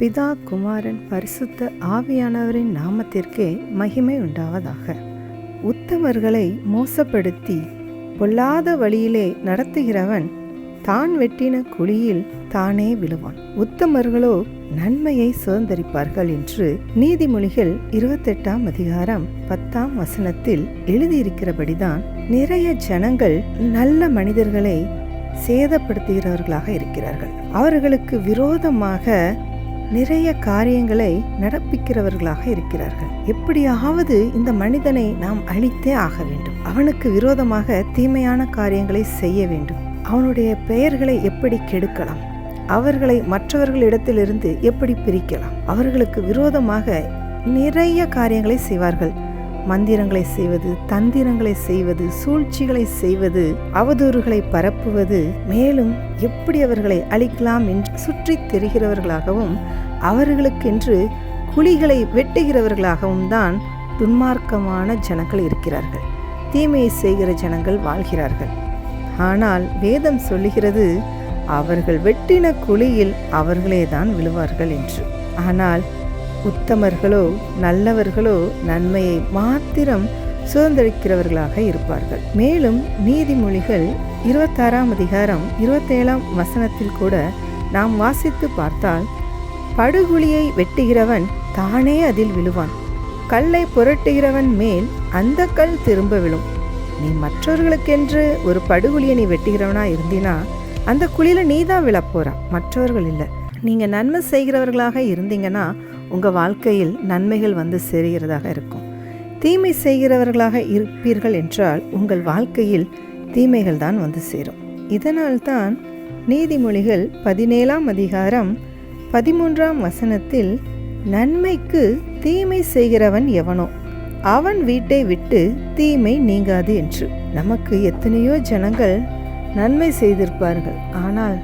பிதா குமாரன் பரிசுத்த ஆவியானவரின் நாமத்திற்கே மகிமை உண்டாவதாக. உத்தமர்களை மோசப்படுத்தி பொல்லாத வழியிலே நடத்துகிறவன் தான் வெட்டின குழியில் தானே விழுவான். உத்தமர்களோ நன்மையை சுதந்தரிப்பார்கள் என்று நீதிமொழிகள் இருபத்தெட்டாம் அதிகாரம் பத்தாம் வசனத்தில் எழுதியிருக்கிறபடிதான் நிறைய ஜனங்கள் நல்ல மனிதர்களை சேதப்படுத்துகிறவர்களாக இருக்கிறார்கள். அவர்களுக்கு விரோதமாக நிறைய காரியங்களை நடப்பிக்கிறவர்களாக இருக்கிறார்கள். எப்படியாவது இந்த மனிதனை நாம் அழித்தே ஆக வேண்டும். அவனுக்கு விரோதமாக தீமையான காரியங்களை செய்ய வேண்டும். அவனுடைய பெயர்களை எப்படி கெடுக்கலாம்? அவர்களை மற்றவர்களிடத்திலிருந்து எப்படி பிரிக்கலாம்? அவர்களுக்கு விரோதமாக நிறைய காரியங்களை செய்வார்கள். மந்திரங்களை செய்வது தந்திரங்களை செய்வது சூழ்ச்சிகளை செய்வது அவதூறுகளை பரப்புவது மேலும் எப்படி அவர்களை அழிக்கலாம் என்று சுற்றித் திரிகிறவர்களாகவும் அவர்களுக்கென்று குழிகளை வெட்டுகிறவர்களாகவும் தான் துன்மார்க்கமான ஜனங்கள் இருக்கிறார்கள். தீமையை செய்கிற ஜனங்கள் வாழ்கிறார்கள். ஆனால் வேதம் சொல்லுகிறது அவர்கள் வெட்டின குழியில் அவர்களே தான் விழுவார்கள் என்று. ஆனால் உத்தமர்களோ நல்லவர்களோ நன்மையை மாத்திரம் சுதந்திரிக்கிறவர்களாக இருப்பார்கள். மேலும் நீதிமொழிகள் இருபத்தாறாம் அதிகாரம் இருபத்தேழாம் வசனத்தில் கூட நாம் வாசித்து பார்த்தால் படுகுழியை வெட்டுகிறவன் தானே அதில் விழுவான். கல்லை புரட்டுகிறவன் மேல் அந்த கல் திரும்ப விழும். நீ மற்றவர்களுக்கென்று ஒரு படுகுழியை நீ வெட்டுகிறவனா இருந்தினா அந்த குழியில் நீ தான் விழப்போறா. மற்றவர்கள் இல்லை. நீங்கள் நன்மை செய்கிறவர்களாக இருந்தீங்கன்னா உங்கள் வாழ்க்கையில் நன்மைகள் வந்து சேருகிறதாக இருக்கும். தீமை செய்கிறவர்களாக இருப்பீர்கள் என்றால் உங்கள் வாழ்க்கையில் தீமைகள் தான் வந்து சேரும். இதனால்தான் நீதிமொழிகள் பதினேழாம் அதிகாரம் பதிமூன்றாம் வசனத்தில் நன்மைக்கு தீமை செய்கிறவன் எவனோ அவன் வீட்டை விட்டு தீமை நீங்காது என்று. நமக்கு எத்தனையோ ஜனங்கள் நன்மை செய்திருப்பார்கள். ஆனால்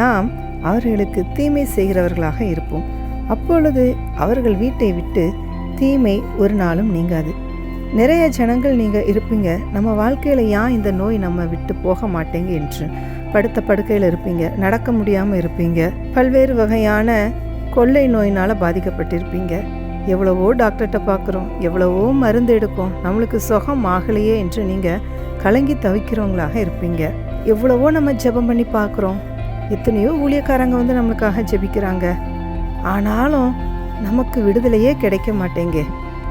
நாம் அவர்களுக்கு தீமை செய்கிறவர்களாக இருப்போம். அப்பொழுது அவர்கள் வீட்டை விட்டு தீமை ஒரு நாளும் நீங்காது. நிறைய ஜனங்கள் நீங்கள் இருப்பீங்க. நம்ம வாழ்க்கையில் ஏன் இந்த நோய் நம்ம விட்டு போக மாட்டேங்க என்று படுத்த படுக்கையில் இருப்பீங்க. நடக்க முடியாமல் இருப்பீங்க. பல்வேறு வகையான கொள்ளை நோயினால் பாதிக்கப்பட்டிருப்பீங்க. எவ்வளவோ டாக்டர்கிட்ட பார்க்குறோம் எவ்வளவோ மருந்து எடுக்கும். நம்மளுக்கு சுகம் ஆகலையே என்று நீங்கள் கலங்கி தவிக்கிறவங்களாக இருப்பீங்க. எவ்வளவோ நம்ம ஜெபம் பண்ணி பார்க்குறோம் எத்தனையோ ஊழியக்காரங்க வந்து நம்மளுக்காக ஜெபிக்கிறாங்க. ஆனாலும் நமக்கு விடுதலையே கிடைக்க மாட்டேங்க.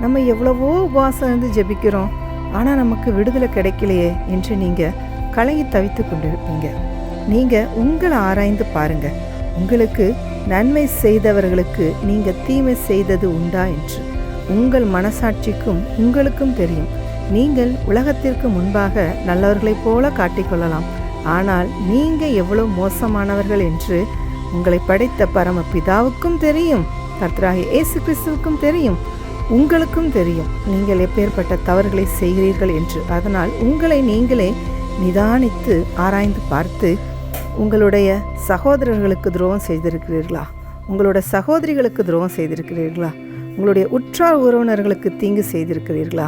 நம்ம எவ்வளவோ உபவாசம் இருந்து ஜெபிக்கிறோம் ஆனால் நமக்கு விடுதலை கிடைக்கலையே என்று நீங்கள் கலங்கி தவித்து கொண்டிருப்பீங்க. நீங்கள் உங்களை ஆராய்ந்து பாருங்கள் உங்களுக்கு நன்மை செய்தவர்களுக்கு நீங்கள் தீமை செய்தது உண்டா என்று. உங்கள் மனசாட்சிக்கும் உங்களுக்கும் தெரியும். நீங்கள் உலகத்திற்கு முன்பாக நல்லவர்களைப் போல காட்டிக்கொள்ளலாம் ஆனால் நீங்கள் எவ்வளோ மோசமானவர்கள் என்று உங்களை படைத்த பரம பிதாவுக்கும் தெரியும் கர்த்தராகிய இயேசு கிறிஸ்துவுக்கும் தெரியும் உங்களுக்கும் தெரியும். நீங்கள் எப்பேற்பட்ட தவறுகளை செய்கிறீர்கள் என்று. அதனால் உங்களை நீங்களே நிதானித்து ஆராய்ந்து பார்த்து உங்களுடைய சகோதரர்களுக்கு துரோகம் செய்திருக்கிறீர்களா? உங்களோட சகோதரிகளுக்கு துரோகம் செய்திருக்கிறீர்களா? உங்களுடைய உற்றார் உறவினர்களுக்கு தீங்கு செய்திருக்கிறீர்களா?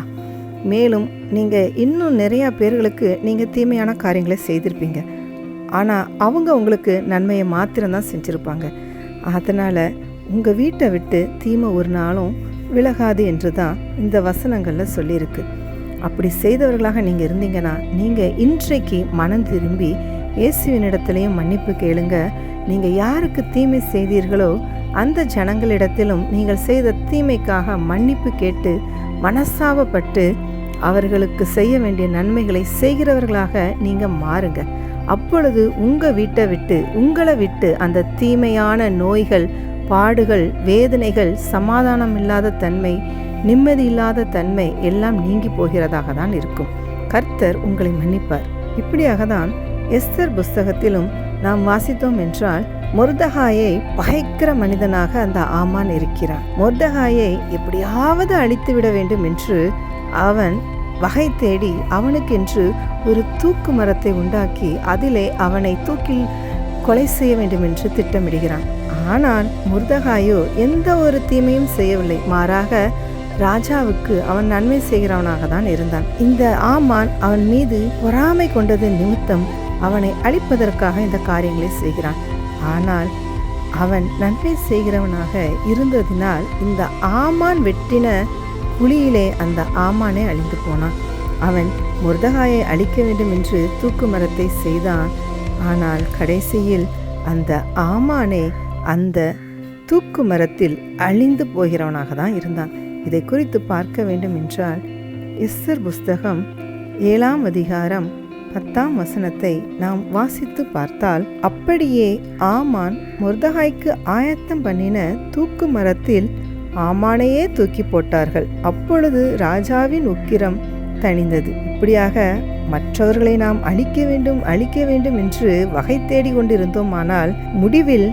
மேலும் நீங்கள் இன்னும் நிறையா பேர்களுக்கு நீங்கள் தீமையான காரியங்களை செய்திருப்பீங்க. ஆனால் அவங்க உங்களுக்கு நன்மையை மாத்திரம்தான் செஞ்சுருப்பாங்க. அதனால் உங்கள் வீட்டை விட்டு தீமை ஒரு நாளும் விலகாது என்று தான் இந்த வசனங்களில் சொல்லியிருக்கு. அப்படி செய்தவர்களாக நீங்கள் இருந்தீங்கன்னா நீங்கள் இன்றைக்கு மனம் திரும்பி இயேசுவினிடத்திலையும் மன்னிப்பு கேளுங்க. நீங்கள் யாருக்கு தீமை செய்தீர்களோ அந்த ஜனங்களிடத்திலும் நீங்கள் செய்த தீமைக்காக மன்னிப்பு கேட்டு மனசாவப்பட்டு அவர்களுக்கு செய்ய வேண்டிய நன்மைகளை செய்கிறவர்களாக நீங்கள் மாறுங்க. அப்பொழுது உங்கள் வீட்டை விட்டு உங்களை விட்டு அந்த தீமையான நோய்கள் பாடுகள் வேதனைகள் சமாதானம் இல்லாத தன்மை நிம்மதி இல்லாத தன்மை எல்லாம் நீங்கி போகிறதாக தான் இருக்கும். கர்த்தர் உங்களை மன்னிப்பார். இப்படியாக தான் எஸ்தர் புஸ்தகத்திலும் நாம் வாசித்தோம் என்றால் மொர்தகாயை பகைக்கிற மனிதனாக அந்த ஆமான் இருக்கிறான். மொர்தகாயை எப்படியாவது அழித்து விட வேண்டும் என்று அவன் வகை தேடி அவனுக்கென்று ஒரு தூக்கு மரத்தை உண்டாக்கி அதிலே அவனை தூக்கில் கொலை செய்ய வேண்டும் என்று திட்டமிடுகிறான். ஆனால் முருதகாயோ எந்த ஒரு தீமையும் செய்யவில்லை. மாறாக ராஜாவுக்கு அவன் நன்மை செய்கிறவனாக தான் இருந்தான். இந்த ஆமான் அவன் மீது பொறாமை கொண்டது நிமித்தம் அவனை அழிப்பதற்காக இந்த காரியங்களை செய்கிறான். ஆனால் அவன் நன்மை செய்கிறவனாக இருந்ததினால் இந்த ஆமான் வெட்டின குழியிலே அந்த ஆமானே அழிந்து போனான். அவன் முருதகாயை அழிக்க வேண்டும் என்று தூக்கு மரத்தை செய்தான். ஆனால் கடைசியில் அந்த ஆமானே அந்த தூக்கு மரத்தில் அழிந்து போகிறவனாக தான் இருந்தான். இதை குறித்து பார்க்க வேண்டும் என்றால் எஸ்ஸர் புஸ்தகம் ஏழாம் அதிகாரம் பத்தாம் வசனத்தை நாம் வாசித்து பார்த்தால் அப்படியே ஆமான் முர்தகாய்க்கு ஆயத்தம் பண்ணின தூக்கு மரத்தில் ஆமானையே தூக்கி போட்டார்கள். அப்பொழுது ராஜாவின் உக்கிரம் தணிந்தது. இப்படியாக மற்றவர்களை நாம் அழிக்க வேண்டும் அழிக்க வேண்டும் என்று வகை தேடி கொண்டிருந்தோமானால் முடிவில்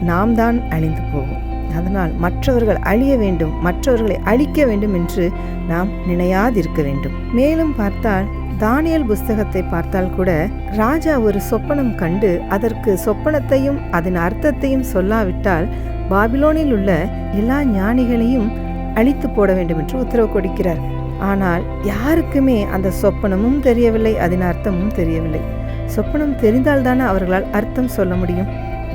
நாம் தான் அழிந்து போவோம். அதனால் மற்றவர்கள் அழிய வேண்டும் மற்றவர்களை அழிக்க வேண்டும் என்று நாம் நினையாதிருக்க வேண்டும். மேலும் பார்த்தால் தானியல் புஸ்தகத்தை பார்த்தால் கூட ராஜா ஒரு சொப்பனம் கண்டு அதற்கு சொப்பனத்தையும் அதன் அர்த்தத்தையும் சொல்லாவிட்டால் பாபிலோனில் உள்ள எல்லா ஞானிகளையும் அழித்து போட வேண்டும் என்று உத்தரவு கொடுக்கிறார். ஆனால் யாருக்குமே அந்த சொப்பனமும் தெரியவில்லை அதன் அர்த்தமும் தெரியவில்லை. சொப்பனம் தெரிந்தால்தானே அவர்களால் அர்த்தம் சொல்ல முடியும்.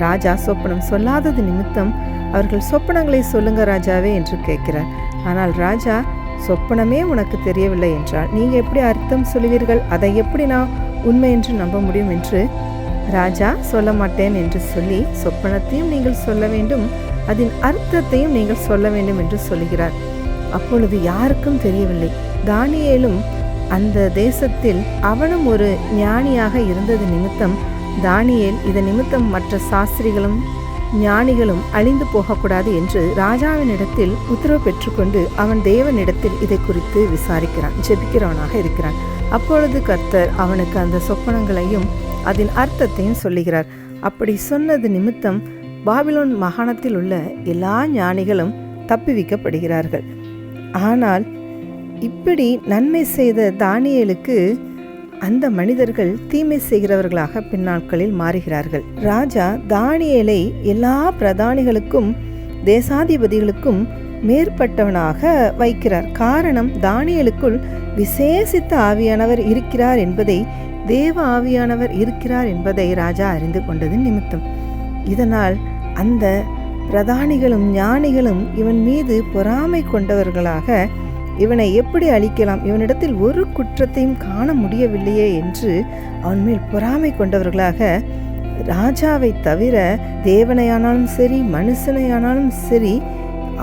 ராஜா சொப்பனம் சொல்லாதது நிமித்தம் அவர்கள் சொப்பனங்களை சொல்லுங்க ராஜாவே என்று கேட்கிறார். ஆனால் ராஜா சொப்பனமே உனக்கு தெரியவில்லை என்றால் நீங்கள் எப்படி அர்த்தம் சொல்லுவீர்கள்? அதை எப்படி நான் உண்மை என்று நம்ப முடியும் என்று? ராஜா சொல்ல மாட்டேன் என்று சொல்லி சொப்பனத்தையும் நீங்கள் சொல்ல வேண்டும். அதன் அர்த்தத்தையும் நீங்கள் சொல்ல வேண்டும் என்று சொல்லுகிறார். அப்பொழுது யாருக்கும் தெரியவில்லை. தானியேலும் அந்த தேசத்தில் அவனும் ஒரு ஞானியாக இருந்தது நிமித்தம். தானியேல் இதன் நிமித்தம் மற்ற சாஸ்திரிகளும் ஞானிகளும் அழிந்து போகக்கூடாது என்று ராஜாவினிடத்தில் உத்தரவு பெற்றுக்கொண்டு அவன் தேவனிடத்தில் இதை குறித்து விசாரிக்கிறான் ஜெபிக்கிறவனாக இருக்கிறான். அப்பொழுது கர்த்தர் அவனுக்கு அந்த சொப்பனங்களையும் அதன் அர்த்தத்தையும் சொல்லுகிறார். அப்படி சொன்னது நிமித்தம் பாபிலோன் மாகாணத்தில் உள்ள எல்லா ஞானிகளும் தப்புவிக்கப்படுகிறார்கள் ஆனால் இப்படி நன்மை செய்த தானியலுக்கு அந்த மனிதர்கள் தீமை செய்கிறவர்களாக பின்னாட்களில் மாறுகிறார்கள். ராஜா தானியலை எல்லா பிரதானிகளுக்கும் தேசாதிபதிகளுக்கும் மேற்பட்டவனாக வைக்கிறார். காரணம் தானியலுக்குள் விசேஷித்த ஆவியானவர் இருக்கிறார் என்பதை தேவ ஆவியானவர் இருக்கிறார் என்பதை ராஜா அறிந்து கொண்டது நிமித்தம். இதனால் அந்த பிரதானிகளும் ஞானிகளும் இவன் மீது பொறாமை கொண்டவர்களாக இவனை எப்படி அழிக்கலாம்? இவனிடத்தில் ஒரு குற்றத்தையும் காண முடியவில்லையே என்று அவன் மேல் பொறாமை கொண்டவர்களாக ராஜாவை தவிர தேவனையானாலும் சரி மனுஷனையானாலும் சரி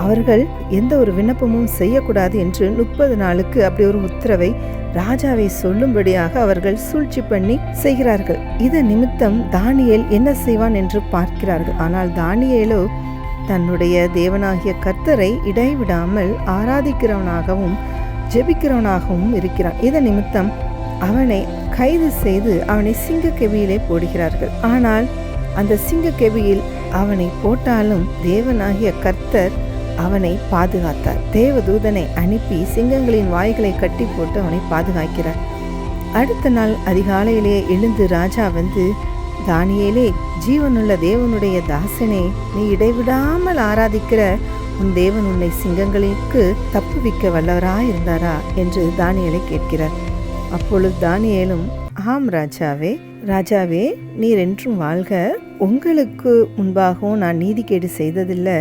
அவர்கள் எந்த ஒரு விண்ணப்பமும் செய்யக்கூடாது என்று முப்பது நாளுக்கு அப்படி ஒரு உத்தரவை ராஜாவை சொல்லும்படியாக அவர்கள் சூழ்ச்சி பண்ணி செய்கிறார்கள். இது நிமித்தம் தானியேல் என்ன செய்வான் என்று பார்க்கிறார்கள். ஆனால் தானியேலோ தன்னுடைய தேவனாகிய கர்த்தரை இடைவிடாமல் ஆராதிக்கிறவனாகவும் ஜெபிக்கிறவனாகவும் இருக்கிறான் இதன் நிமித்தம் அவனை கைது செய்து அவனை சிங்கக்கெவியிலே போடுகிறார்கள். ஆனால் அந்த சிங்கக்கெவியில் அவனை போட்டாலும் தேவனாகிய கர்த்தர் அவனை பாதுகாத்தார். தேவதூதனை அனுப்பி சிங்கங்களின் வாய்களை கட்டி போட்டு அவனை பாதுகாக்கிறார். அடுத்த நாள் அதிகாலையிலே எழுந்து ராஜா வந்து தானியேலே ஜீவனுள்ள தேவனுடைய தாசனே நீ இடைவிடாமல் ஆராதிக்கிற உன் தேவன் உன்னை சிங்கங்களுக்கு தப்புவிக்க வல்லவராய் இருந்தாரா என்று தானியலை கேட்கிறார். அப்பொழுது தானியலும் ஆம் ராஜாவே ராஜாவே நீர் என்றும் வாழ்க. உங்களுக்கு முன்பாகவும் நான் நீதிகேடு செய்ததில்லை.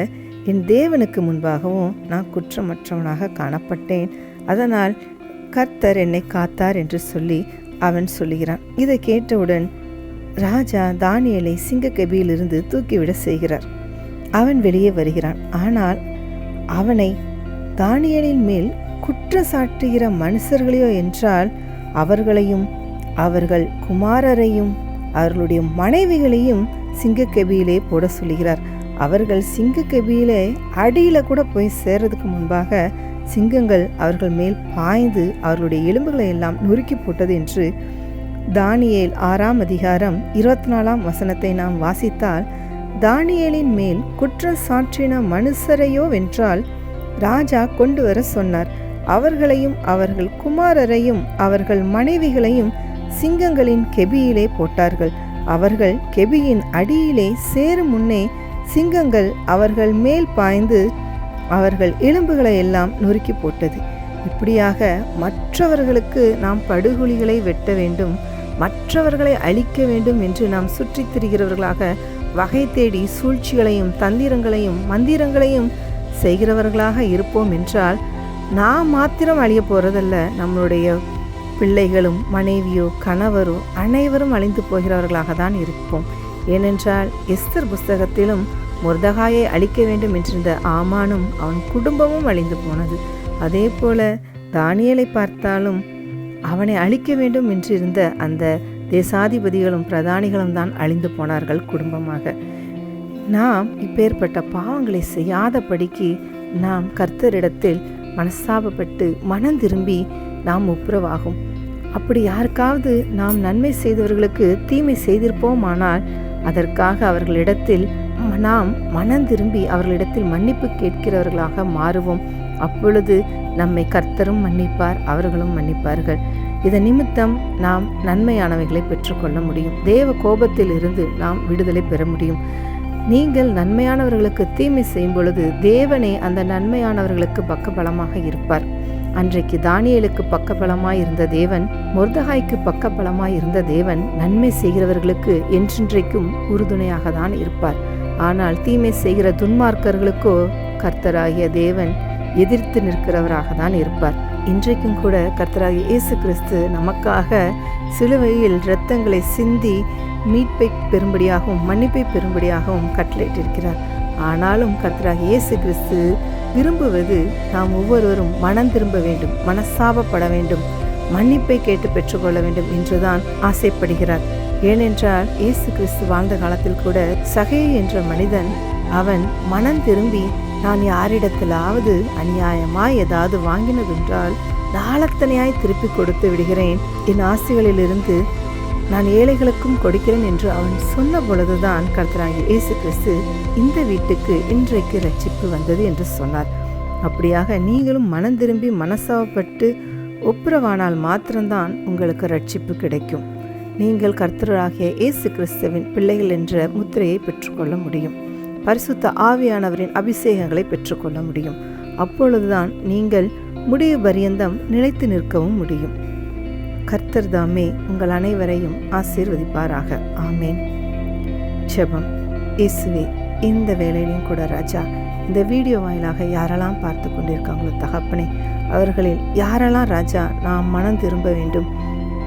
என் தேவனுக்கு முன்பாகவும் நான் குற்றமற்றவனாக காணப்பட்டேன். அதனால் கர்த்தர் என்னை காத்தார் என்று சொல்லி அவன் சொல்லுகிறான். இதை கேட்டவுடன் ராஜா தானியலை சிங்கக்கபியிலிருந்து தூக்கிவிட செய்கிறார். அவன் வெளியே வருகிறான். ஆனால் அவனை தானியலின் மேல் குற்றம் சாட்டுகிற மனுஷர்களையோ என்றால் அவர்களையும் அவர்கள் குமாரரையும் அவர்களுடைய மனைவிகளையும் சிங்கக்கபியிலே போட சொல்லுகிறார். அவர்கள் சிங்கக்கபியிலே அடியில் கூட போய் சேர்றதுக்கு முன்பாக சிங்கங்கள் அவர்கள் மேல் பாய்ந்து அவர்களுடைய எலும்புகளை எல்லாம் நொறுக்கி போட்டது என்று தானியேல் ஆறாம் அதிகாரம் இருபத்தி நாலாம் வசனத்தை நாம் வாசித்தால் தானியேலின் மேல் குற்றம் சாற்றின மனுஷரையோ வென்றால் ராஜா கொண்டு வர சொன்னார். அவர்களையும் அவர்கள் குமாரரையும் அவர்கள் மனைவிகளையும் சிங்கங்களின் கெபியிலே போட்டார்கள். அவர்கள் கெபியின் அடியிலே சேரும் முன்னே சிங்கங்கள் அவர்கள் மேல் பாய்ந்து அவர்கள் எலும்புகளை எல்லாம் நொறுக்கி போட்டது. இப்படியாக மற்றவர்களுக்கு நாம் படுகொலிகளை வெட்ட வேண்டும். மற்றவர்களை அழிக்க வேண்டும் என்று நாம் சுற்றித் திரிகிறவர்களாக வகை தேடி சூழ்ச்சிகளையும் தந்திரங்களையும் மந்திரங்களையும் செய்கிறவர்களாக இருப்போம் என்றால் நாம் மாத்திரம் அழிய போகிறதல்ல நம்மளுடைய பிள்ளைகளும் மனைவியோ கணவரோ அனைவரும் அழிந்து போகிறவர்களாக தான் இருப்போம். ஏனென்றால் எஸ்தர் புஸ்தகத்திலும் முருதகாயை அழிக்க வேண்டும் என்றிருந்த ஆமானும் அவன் குடும்பமும் அழிந்து போனது. அதே போல தானியலை பார்த்தாலும் அவனை அழிக்க வேண்டும் என்றிருந்த அந்த தேசாதிபதிகளும் பிரதானிகளும் தான் அழிந்து போனார்கள் குடும்பமாக. நாம் இப்பேற்பட்ட பாவங்களை செய்யாதபடிக்கு நாம் கர்த்தரிடத்தில் மனஸ்தாபப்பட்டு மனம் திரும்பி நாம் ஒப்புரவாகும். அப்படி யாருக்காவது நாம் நன்மை செய்தவர்களுக்கு தீமை செய்திருப்போமானால் அதற்காக அவர்களிடத்தில் நாம் மனம் திரும்பி அவர்களிடத்தில் மன்னிப்பு கேட்கிறவர்களாக மாறுவோம். அப்பொழுது நம்மை கர்த்தரும் மன்னிப்பார் அவர்களும் மன்னிப்பார்கள். இதன் நிமித்தம் நாம் நன்மையானவைகளை பெற்றுக்கொள்ள முடியும். தேவ கோபத்தில் இருந்து நாம் விடுதலை பெற முடியும். நீங்கள் நன்மையானவர்களுக்கு தீமை செய்யும் பொழுது தேவனே அந்த நன்மையானவர்களுக்கு பக்கபலமாக இருப்பார். அன்றைக்கு தானியலுக்கு பக்கபலமாய் இருந்த தேவன் மொர்தகாய்க்கு பக்கபலமாய் இருந்த தேவன் நன்மை செய்கிறவர்களுக்கு என்றென்றைக்கும் உறுதுணையாக தான் இருப்பார். ஆனால் தீமை செய்கிற துன்மார்க்கர்களுக்கோ கர்த்தராகிய தேவன் எதிர்த்து நிற்கிறவராக தான் இருப்பார். இன்றைக்கும் கூட கர்த்தராகிய இயேசு கிறிஸ்து நமக்காக சிலுவையில் இரத்தங்களை சிந்தி மீட்பை பெறும்படியாகவும் மன்னிப்பை பெறும்படியாகவும் கட்டளையிட்டிருக்கிறார். ஆனாலும் கர்த்தராகிய இயேசு கிறிஸ்து விரும்புவது நாம் ஒவ்வொருவரும் மனம் திரும்ப வேண்டும் மனசாபப்பட வேண்டும் மன்னிப்பை கேட்டு பெற்றுக்கொள்ள வேண்டும் என்றுதான் ஆசைப்படுகிறார். ஏனென்றால் இயேசு கிறிஸ்து வாழ்ந்த காலத்தில் கூட சகே என்ற மனிதன் அவன் மனம் திரும்பி நான் யாரிடத்திலாவது அநியாயமாய் ஏதாவது வாங்கினதென்றால் நாளத்தனையாய் திருப்பி கொடுத்து விடுகிறேன். என் ஆசைகளிலிருந்து நான் ஏழைகளுக்கும் கொடுக்கிறேன் என்று அவன் சொன்ன பொழுதுதான் கர்த்தராகி இயேசு கிறிஸ்து இந்த வீட்டுக்கு இன்றைக்கு ரட்சிப்பு வந்தது என்று சொன்னார். அப்படியாக நீங்களும் மனம் திரும்பி மனசாவப்பட்டு ஒப்புரவானால் மாத்திரம்தான் உங்களுக்கு ரட்சிப்பு கிடைக்கும். நீங்கள் கர்த்தராகிய இயேசு கிறிஸ்துவின் பிள்ளைகள் என்ற முத்திரையை பெற்றுக்கொள்ள முடியும். பரிசுத்த ஆவியானவரின் அபிஷேகங்களை பெற்றுக்கொள்ள முடியும். அப்பொழுதுதான் நீங்கள் முடிவு பரியந்தம் நிலைத்து நிற்கவும் முடியும். கர்த்தர் தாமே உங்கள் அனைவரையும் ஆசீர்வதிப்பாராக. ஆமேன். ஜெபம். இயேசுவே இந்த வேலையிலையும் கூட ராஜா இந்த வீடியோ வாயிலாக யாரெல்லாம் பார்த்து கொண்டிருக்காங்களோ தகப்பனே அவர்களில் யாரெல்லாம் ராஜா நான் மனம் திரும்ப வேண்டும்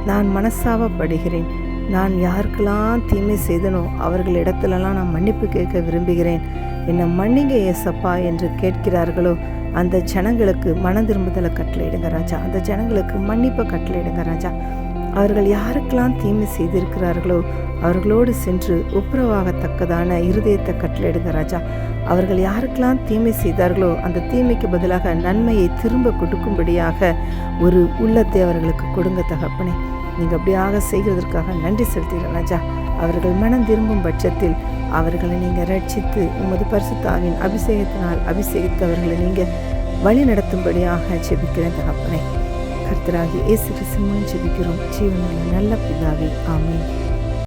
நான் மனசாவப்படுகிறேன் நான் யாருக்கெல்லாம் தீமை செய்தனோ அவர்களிடத்துலலாம் நான் மன்னிப்பு கேட்க விரும்புகிறேன். என்னை மன்னிங்க ஏசப்பா என்று கேட்கிறார்களோ அந்த ஜனங்களுக்கு மன திரும்புதலை கட்டளையிடுங்க ராஜா. அந்த ஜனங்களுக்கு மன்னிப்பை கட்டளையிடுங்க ராஜா. அவர்கள் யாருக்கெல்லாம் தீமை செய்திருக்கிறார்களோ அவர்களோடு சென்று ஒப்புரவாகத்தக்கதான இருதயத்தை கட்டளையிடுங்க ராஜா. அவர்கள் யாருக்கெல்லாம் தீமை செய்தார்களோ அந்த தீமைக்கு பதிலாக நன்மையை திரும்ப கொடுக்கும்படியாக ஒரு உள்ளத்தை அவர்களுக்கு கொடுங்க தகப்பனே. நீங்கள் அப்படியாக செய்கிறதற்காக நன்றி செலுத்துகிறேன் ராஜா. அவர்கள் மனம் திரும்பும் பட்சத்தில் அவர்களை நீங்கள் ரட்சித்து உமது பரிசுத்தாவின் அபிஷேகத்தினால் அபிஷேகித்து அவர்களை நீங்கள் வழி நடத்தும்படியாக ஜெபிக்கிறேன் தகப்பனை. கர்த்தராகி இயேசு கிறிஸ்துவும் ஜெபிக்கிறோம் ஜீவனில் நல்ல பிதாவே. ஆமீன்.